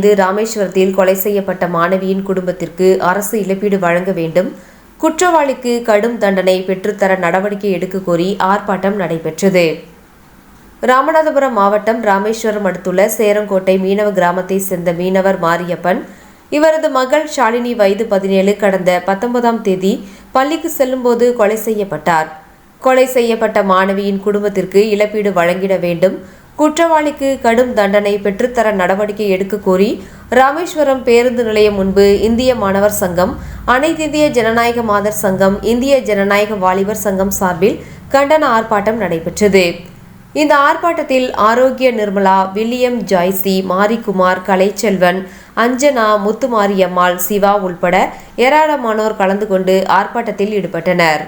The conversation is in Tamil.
இது ராமேஸ்வரத்தில் கொலை செய்யப்பட்ட மாணவியின் குடும்பத்திற்கு அரசு இழப்பீடு வழங்க வேண்டும். குற்றவாளிக்கு கடும் தண்டனை பெற்றுத்தர நடவடிக்கை எடுக்க கோரி ஆர்ப்பாட்டம் நடைபெற்றது. ராமநாதபுரம் மாவட்டம் ராமேஸ்வரம் அடுத்துள்ள சேரங்கோட்டை மீனவ கிராமத்தை சேர்ந்த மீனவர் மாரியப்பன் இவரது மகள் ஷாலினி வயது பதினேழு கடந்த பத்தொன்பதாம் தேதி பள்ளிக்கு செல்லும்போது கொலை செய்யப்பட்டார். கொலை செய்யப்பட்ட மாணவியின் குடும்பத்திற்கு இழப்பீடு வழங்கிட வேண்டும். குற்றவாளிக்கு கடும் தண்டனை பெற்றுத்தர நடவடிக்கை எடுக்க கோரி ராமேஸ்வரம் பேருந்து நிலையம் முன்பு இந்திய மாணவர் சங்கம் அனைத்திந்திய ஜனநாயக மாதர் சங்கம் இந்திய ஜனநாயக வாலிபர் சங்கம் சார்பில் கண்டன ஆர்ப்பாட்டம் நடைபெற்றது. இந்த ஆர்ப்பாட்டத்தில் ஆரோக்கிய நிர்மலா வில்லியம் ஜாய்சி மாரிக்குமார் கலைச்செல்வன் அஞ்சனா முத்துமாரியம்மாள் சிவா உள்பட ஏராளமானோர் கலந்து கொண்டு ஆர்ப்பாட்டத்தில் ஈடுபட்டனர்.